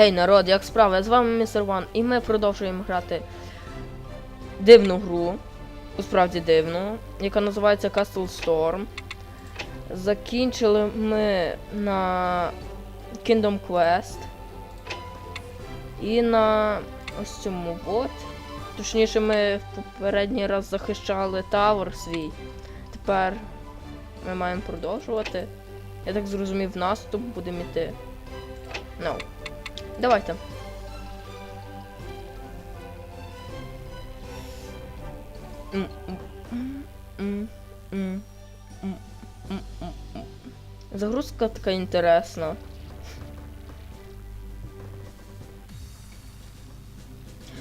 Гей, народ, як справа? З вами містер Ван, і ми продовжуємо грати дивну гру. Справді дивну, яка називається Castle Storm. Закінчили ми на Kingdom Quest. І на ось цьому бот. Точніше, ми в попередній раз захищали Тавер свій. Тепер ми маємо продовжувати. Я так зрозумів, наступ будемо йти. Ну. Давайте. Загрузка така інтересна.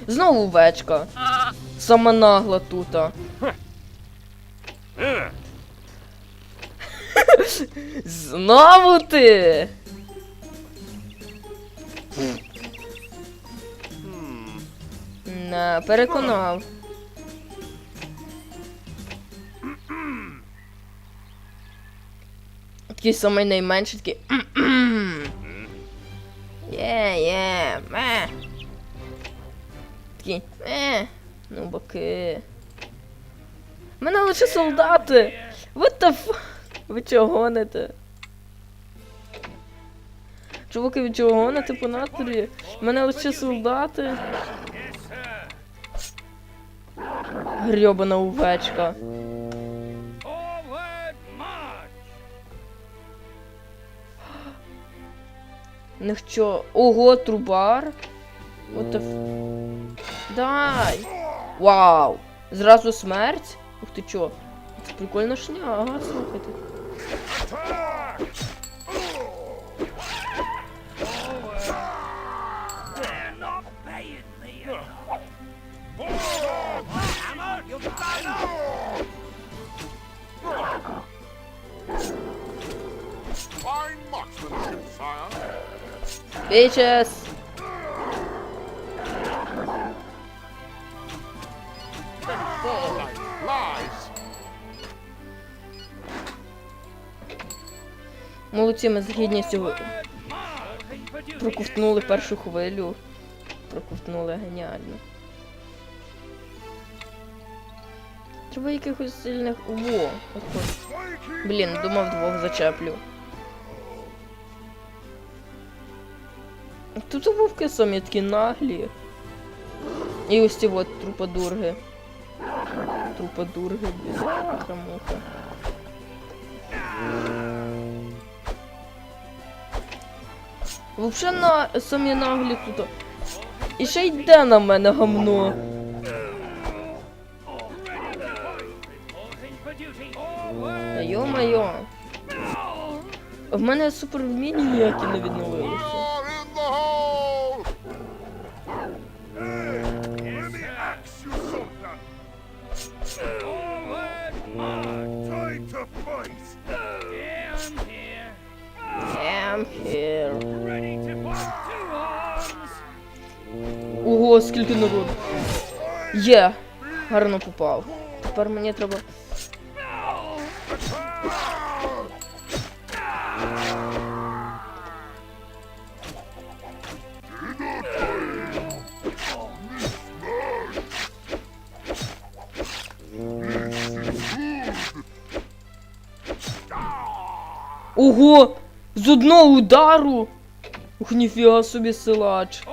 Знову вечка. Сама нагла тута. Знову ти. Переконав. Такий самий найменший, такий. Є, є, ме. Такий, е, ну боки. Мене лише солдати. What the fuck? Ви чого гоните? Чуваки, ви чого гоните по натурі? Мене лише солдати. Грьобана овечка. Них що? Ого, трубар? What. Дай! Вау! Зразу смерть? Ух ти чо? Це прикольна шняга, слухайте. Bitches! Молодці, ми з гідністю проковтнули першу хвилю. Проковтнули геніально. Треба якихось сильних. Во! Блін, думав двох зачеплю. Тут вовки самі такі наглі. І ось ці от труподурги. Труподурги, блін. Муха. Вообще на самі наглі тут. І ще йде на мене гамно. Йо-майо. В мене супервміння ніякі не відновилися. Ого, скільки народу. Є. Гарно попав. Тепер мені треба. Ого! З одного удару! Ух, ніфіга собі силач.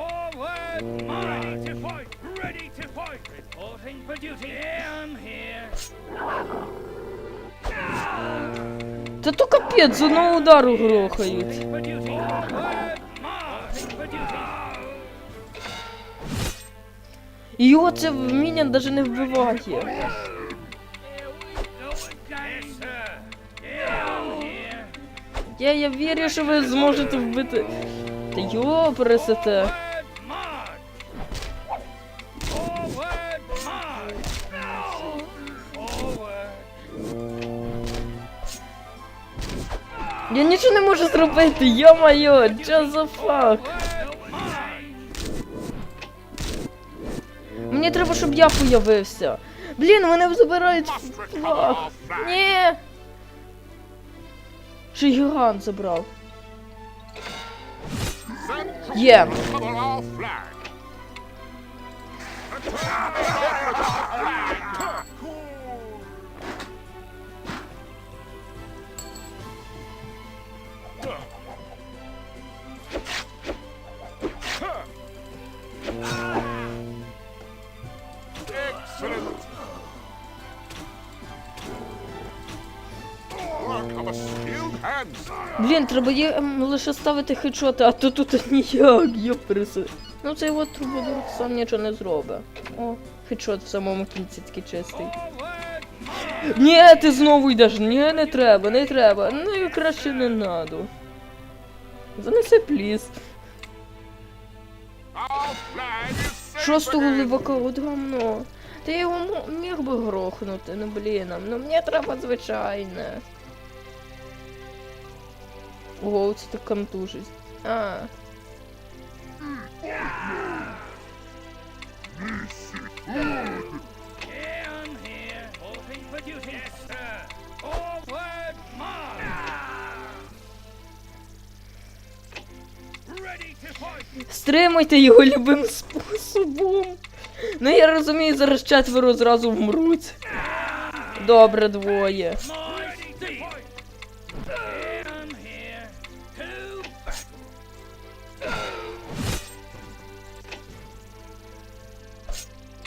З одного ну, удару грохають. Його це вміння навіть не вбиває. Я я вірю, що ви зможете вбити. Та йо, пересете. Я нічого не можу зробити, йо-моє, що за фак? Мені треба, щоб я появився. Блін, мене забирають флаг. Ні. Ще гігант забрав. Є. cover Блін, треба є ем, лише ставити хедшоти, а то тут ніяк, йоперси. Ну цей от трубадур сам нічого не зробить. О, хедшот в самому кінці такий чистий. Ні, ти знову йдеш. Ні, не треба, не треба. Ну і краще не надо. Занеси пліс. Шостого левака, от гамно. Я його міг би грохнути, ну блін, ну мені треба звичайне. Forward, march. Ready to fight. Стримуйте його любим способом. Ну я розумію, зараз четверо зразу вмруть. Добре, двоє.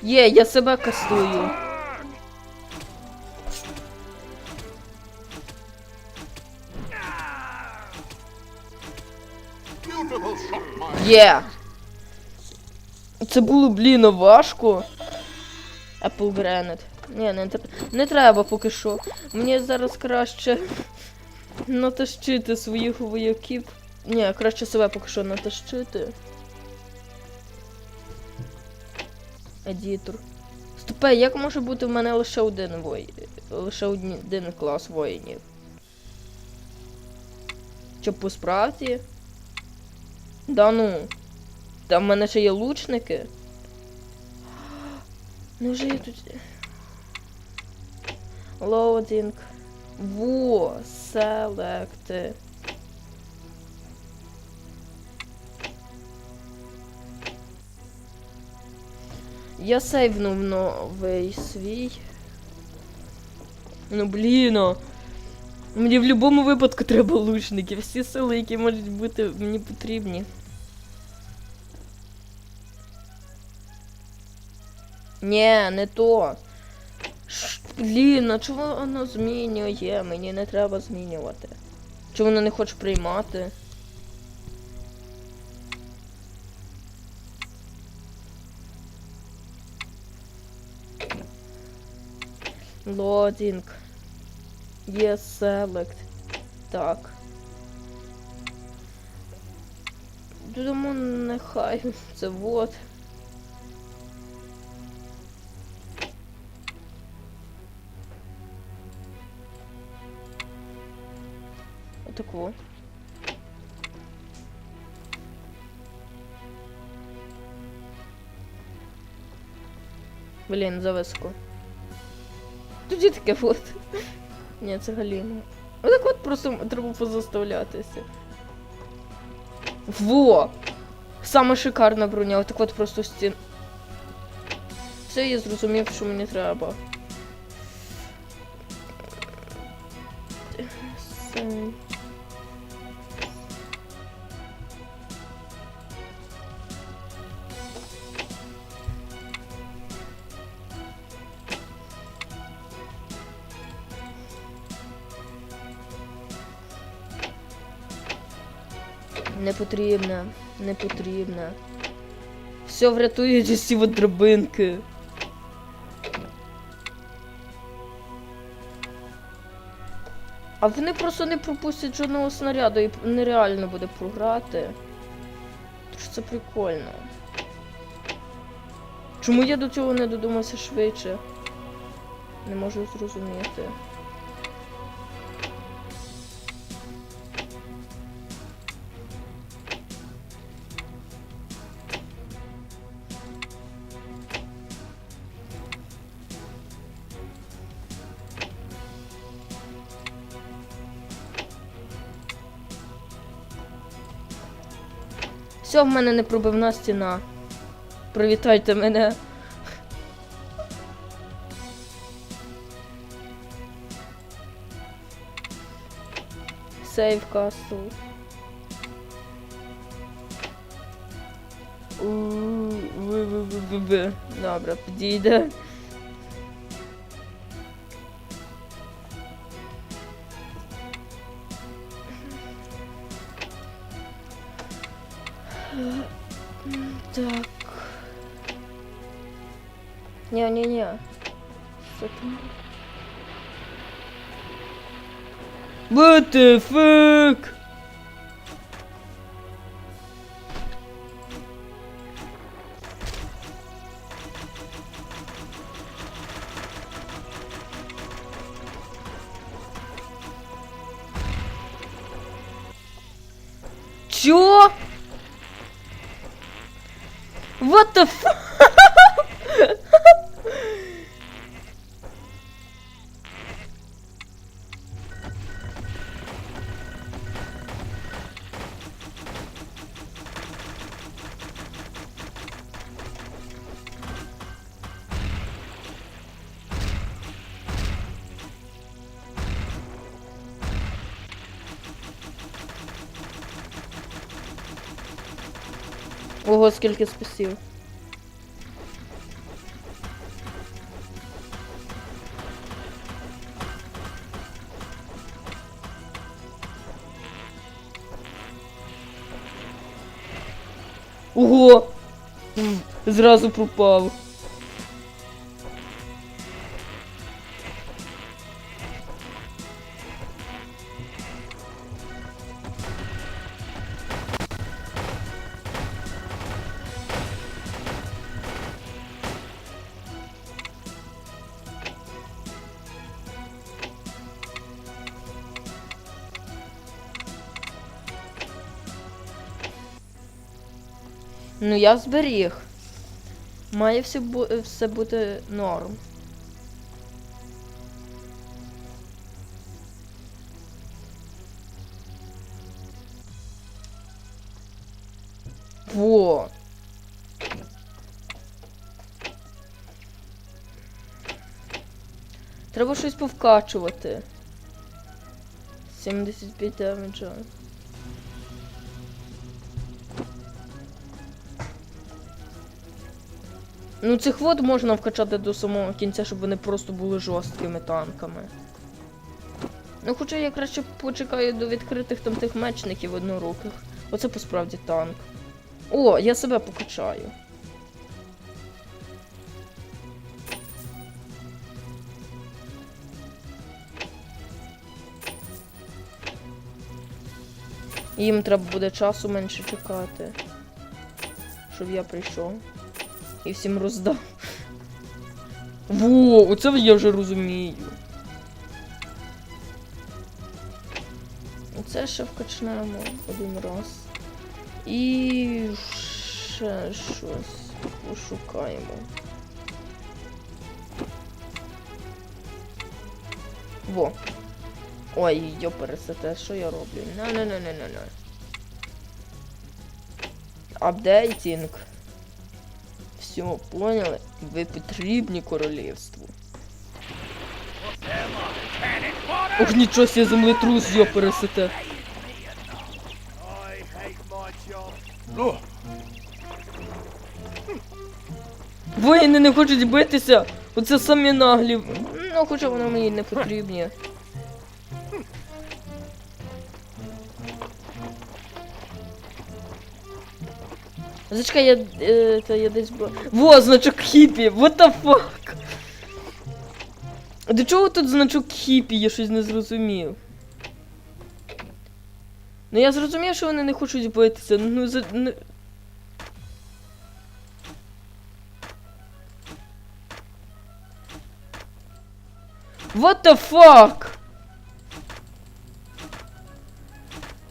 Є, я себе кастую. Є. Це було, блін, важко. Apple Granite. Ні, не, не треба поки що. Мені зараз краще натащити своїх вояків. Ні, краще себе поки що натащити. Едітор. Стопе, як може бути в мене лише один вой... лише один клас воїнів? Що по справді? Да ну. Там в мене ще є лучники. Ну вже я тут. Loading. Во, селекти. Я сейвнув новий свій. Ну блін. Мені в будь-якому випадку треба лучники. Всі сили, які можуть бути мені потрібні. Ні, не то. Ш, блін, а чого воно змінює? Мені не треба змінювати. Чого воно не хоче приймати? Лодінг. Є селект. Так. Думаю, нехай це вот. Отаку. Блін, зависко. Тоді таке от. Ні, це галімо. Отак от просто треба позаставлятися. Во! Саме шикарна броня, отак от просто стін. Все, я зрозумів, що мені треба. Все. Не потрібно. Все врятують усі от драбинки. А вони просто не пропустять жодного снаряду і нереально буде програти. Тож це прикольно. Чому я до цього не додумався швидше? Не можу зрозуміти. Все, в мене непробивна стіна. Привітайте мене. Сейв. У-у-у-у-у-у. Добре, підійде. What the fuck? Ого, скільки списів. Ого! Зразу пропав. Ну я зберіг. Має все, бу все бути норм. Во. Треба щось повкачувати. 75 демеджа. Ну, цих вод можна вкачати до самого кінця, щоб вони просто були жорсткими танками. Ну, хоча я краще почекаю до відкритих там тих мечників одноруких. Оце посправді танк. О, я себе покачаю. Їм треба буде часу менше чекати. Щоб я прийшов. І всім роздав. Во, оце я вже розумію. Оце ще вкачнемо один раз. І ще щось пошукаємо. Во. Ой, йопересете, що я роблю? На-на-на-на-на-на. Апдейтінг. Все, поняли? Ви потрібні королівству. Ох, нічого себе землетрус, my job. Look, Воїни не хочуть битися. Оце самі наглі. Ну, хоча вони мені не потрібні. Зачекай, я, е, та я десь була. Во, значок хіпі! What the fuck? До чого тут значок хіпі? Я щось не зрозумів. Ну я зрозумів, що вони не хочуть битися. Ну за. Ну... What the fuck?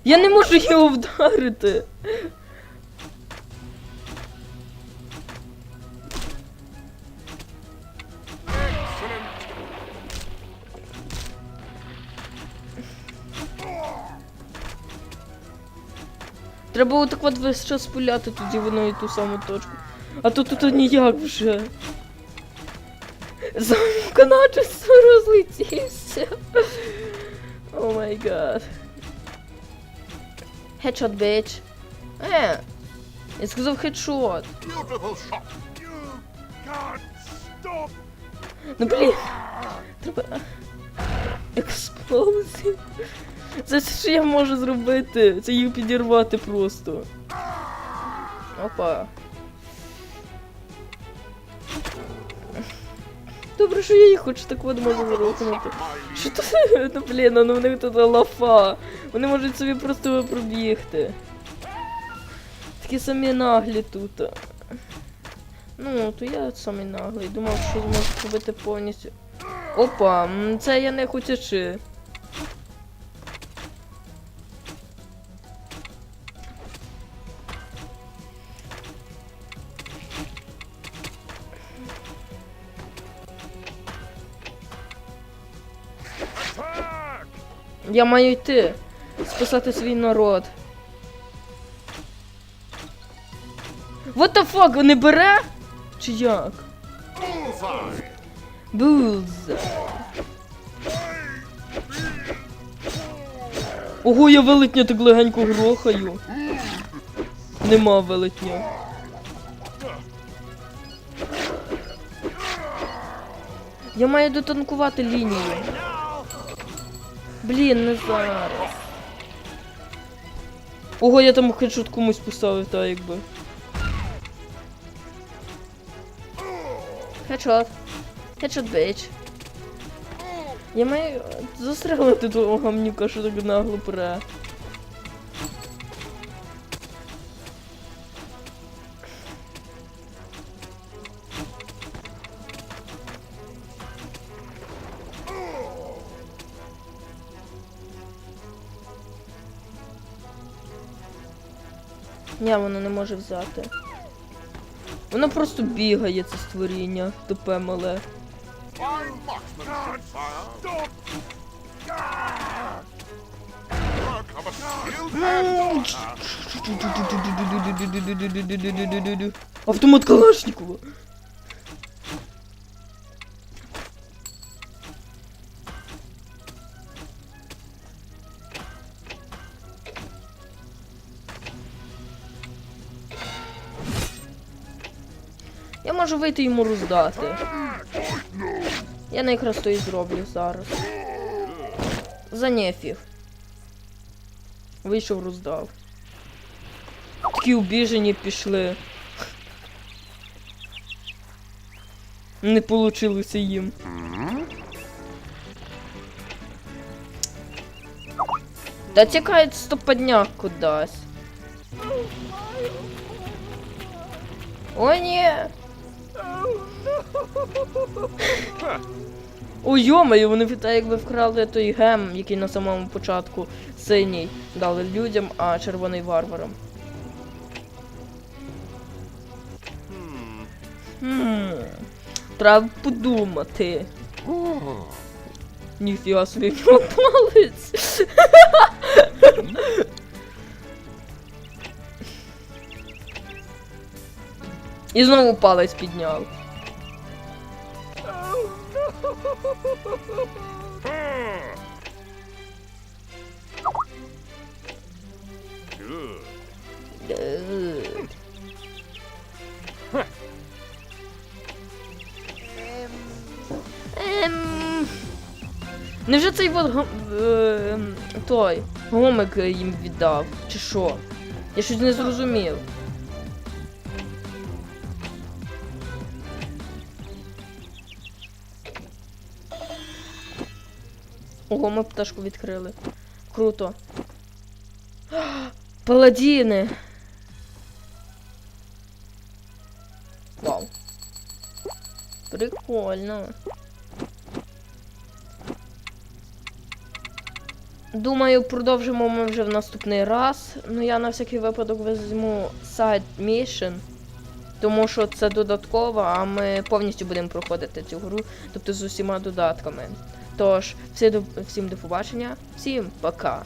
Я не можу його вдарити. Треба отак от весь час пуляти тоді воно і ту саму точку. А то тут ніяк вже. Замка начисто розлетівся. О май гад. Хедшот, бич. Е. Я сказав хедшот. Ну блін. Треба. Експлозив. Це що я можу зробити. Це їх підірвати просто. Опа. Добре, що я їх хоч так от можу вирухнути. Що то? Ну блін, ну в них тут лафа. Вони можуть собі просто пробігти. Такі самі наглі тут. Ну, то я самий наглий. Думав, що зможу зробити повністю. Опа, це я не хотячи. Я маю йти. Спасати свій народ. What the fuck, не бере? Чи як? Булз. Ого, я велетня так легенько грохаю. Нема велетня. Я маю дотанкувати лінію. Блін, не зараз. Ого, я там хедшот комусь поставив, так якби. Хедшот. Хедшот бич. Я маю застрелити того гамнюка, що так нагло пре. Ні, воно не може взяти. Воно просто бігає, це створіння, тупе мале. Автомат marksmanship, можу вийти йому роздати. Я не якраз то і зроблю зараз. За нефіг. Вийшов, роздав. Такі обіжені пішли. Не получилося їм. Та тікають стопадняк кудись. О, ні! О, йомаю, вони так якби вкрали той гем, який на самому початку синій дали людям, а червоний варварам. Хм. Треба подумати. Ніфіга собі палець. І знову палець підняв. Good. Good. Ем... Невже цей вот гом... е, той гомик їм віддав? Чи що? Я щось не зрозумів. Ого, ми пташку відкрили. Круто. Паладіни! Вау. Прикольно. Думаю, продовжимо ми вже в наступний раз. Ну я на всякий випадок візьму сайт Mission. Тому що це додатково, а ми повністю будемо проходити цю гру, тобто з усіма додатками. Тож, всім до побачення, всім пока.